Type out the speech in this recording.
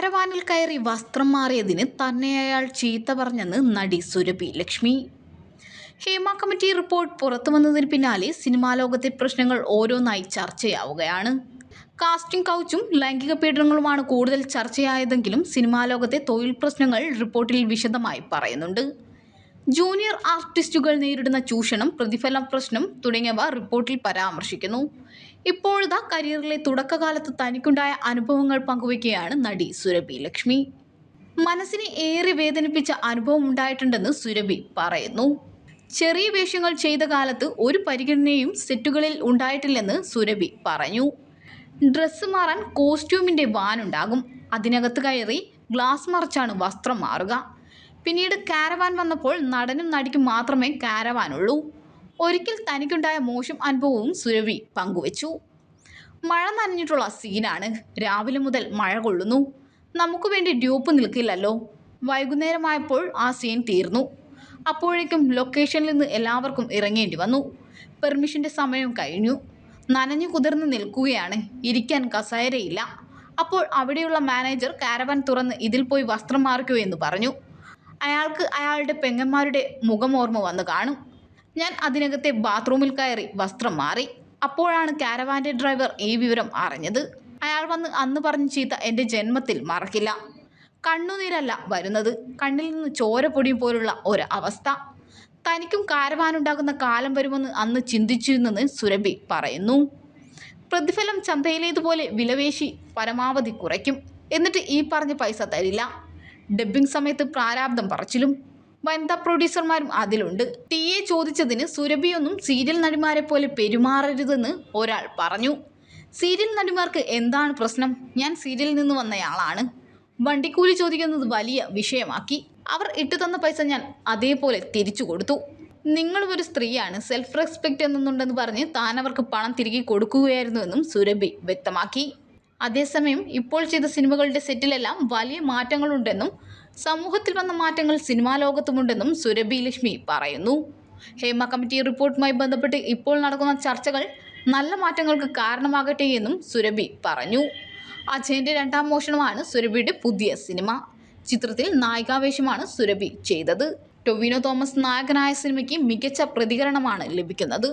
കാരവാനിൽ കയറി വസ്ത്രം മാറിയതിന് തന്നെ അയാൾ ചീത്ത പറഞ്ഞെന്ന് നടി സുരഭി ലക്ഷ്മി. ഹേമ കമ്മിറ്റി റിപ്പോർട്ട് പുറത്തു വന്നതിന് പിന്നാലെ സിനിമാ ലോകത്തെ പ്രശ്നങ്ങൾ ഓരോന്നായി ചർച്ചയാവുകയാണ്. കാസ്റ്റിംഗ് കൗച്ചും ലൈംഗിക പീഡനങ്ങളുമാണ് കൂടുതൽ ചർച്ചയായതെങ്കിലും സിനിമാ ലോകത്തെ തൊഴിൽ പ്രശ്നങ്ങൾ റിപ്പോർട്ടിൽ വിശദമായി പറയുന്നുണ്ട്. ജൂനിയർ ആർട്ടിസ്റ്റുകൾ നേരിടുന്ന ചൂഷണം പ്രതിഫല പ്രശ്നം തുടങ്ങിയവ റിപ്പോർട്ടിൽ പരാമർശിക്കുന്നു. ഇപ്പോഴത്തെ കരിയറിലെ തുടക്കകാലത്ത് തനിക്കുണ്ടായ അനുഭവങ്ങൾ പങ്കുവയ്ക്കുകയാണ് നടി സുരഭി ലക്ഷ്മി. മനസ്സിനെ ഏറെ വേദനിപ്പിച്ച അനുഭവം ഉണ്ടായിട്ടുണ്ടെന്ന് സുരഭി പറയുന്നു. ചെറിയ വേഷങ്ങൾ ചെയ്ത കാലത്ത് ഒരു പരിഗണനയും സെറ്റുകളിൽ ഉണ്ടായിട്ടില്ലെന്ന് സുരഭി പറഞ്ഞു. ഡ്രസ്സ് മാറാൻ കോസ്റ്റ്യൂമിന്റെ വാനുണ്ടാകും. അതിനകത്ത് കയറി ഗ്ലാസ് മറിച്ചാണ് വസ്ത്രം മാറുക. പിന്നീട് കാരവാൻ വന്നപ്പോൾ നടനും നടിക്കും മാത്രമേ കാരവാനുള്ളൂ. ഒരിക്കൽ തനിക്കുണ്ടായ മോശം അനുഭവവും സുരവി പങ്കുവച്ചു. മഴ നനഞ്ഞിട്ടുള്ള സീനാണ്. രാവിലെ മുതൽ മഴ കൊള്ളുന്നു. നമുക്ക് വേണ്ടി ഡ്യൂപ്പ് നിൽക്കില്ലല്ലോ. വൈകുന്നേരമായപ്പോൾ ആ സീൻ തീർന്നു. അപ്പോഴേക്കും ലൊക്കേഷനിൽ നിന്ന് എല്ലാവർക്കും ഇറങ്ങേണ്ടി വന്നു. പെർമിഷന്റെ സമയം കഴിഞ്ഞു. നനഞ്ഞു കുതിർന്ന് നിൽക്കുകയാണ്. ഇരിക്കാൻ കസേരയില്ല. അപ്പോൾ അവിടെയുള്ള മാനേജർ കാരവാൻ തുറന്ന് ഇതിൽ പോയി വസ്ത്രം മാറിക്കൂ എന്ന് പറഞ്ഞു. അയാൾക്ക് അയാളുടെ പെങ്ങന്മാരുടെ മുഖമോർമ്മ വന്നു കാണും. ഞാൻ അതിനകത്തെ ബാത്റൂമിൽ കയറി വസ്ത്രം മാറി. അപ്പോഴാണ് കാരവാന്റെ ഡ്രൈവർ ഈ വിവരം അറിഞ്ഞത്. അയാൾ വന്ന് അന്ന് പറഞ്ഞ ചീത്ത എന്റെ ജന്മത്തിൽ മറക്കില്ല. കണ്ണുനീരല്ല വരുന്നത്. കണ്ണിൽ നിന്ന് ചോരപ്പൊടി പോലുള്ള ഒരു അവസ്ഥ തനിക്കും കാരവാനുണ്ടാകുന്ന കാലം വരുമെന്ന് അന്ന് ചിന്തിച്ചിരുന്നെന്ന് സുരഭി പറയുന്നു. പ്രതിഫലം ചന്തയിലേതുപോലെ വിലവേശി പരമാവധി കുറയ്ക്കും. എന്നിട്ട് ഈ പറഞ്ഞ പൈസ തരില്ല. ഡബ്ബിംഗ് സമയത്ത് പ്രാരാബ്ദം പറച്ചിലും വനിതാ പ്രൊഡ്യൂസർമാരും അതിലുണ്ട്. എ ചോദിച്ചതിന് സുരഭിയൊന്നും സീരിയൽ നടിമാരെ പോലെ പെരുമാറരുതെന്ന് ഒരാൾ പറഞ്ഞു. സീരിയൽ നടിമാർക്ക് എന്താണ് പ്രശ്നം? ഞാൻ സീരിയലിൽ നിന്ന് വന്നയാളാണ്. വണ്ടിക്കൂലി ചോദിക്കുന്നത് വലിയ വിഷയമാക്കി. അവർ ഇട്ടു തന്ന പൈസ ഞാൻ അതേപോലെ തിരിച്ചു കൊടുത്തു. നിങ്ങളും ഒരു സ്ത്രീയാണ് സെൽഫ് റെസ്പെക്റ്റ് എന്നുണ്ടെന്ന് പറഞ്ഞ് താൻ അവർക്ക് പണം തിരികെ കൊടുക്കുകയായിരുന്നുവെന്നും സുരഭി വ്യക്തമാക്കി. അതേസമയം ഇപ്പോൾ ചെയ്ത സിനിമകളുടെ സെറ്റിലെല്ലാം വലിയ മാറ്റങ്ങളുണ്ടെന്നും സമൂഹത്തിൽ വന്ന മാറ്റങ്ങൾ സിനിമാ ലോകത്തുമുണ്ടെന്നും സുരഭി ലക്ഷ്മി പറയുന്നു. ഹേമ കമ്മിറ്റി റിപ്പോർട്ടുമായി ബന്ധപ്പെട്ട് ഇപ്പോൾ നടക്കുന്ന ചർച്ചകൾ നല്ല മാറ്റങ്ങൾക്ക് കാരണമാകട്ടെ എന്നും സുരഭി പറഞ്ഞു. അജയന്റെ രണ്ടാം മോഷണമാണ് സുരഭിയുടെ പുതിയ സിനിമ. ചിത്രത്തിൽ നായികാവേശമാണ് സുരഭി ചെയ്തത്. ടൊവിനോ തോമസ് നായകനായ സിനിമയ്ക്ക് മികച്ച പ്രതികരണമാണ് ലഭിക്കുന്നത്.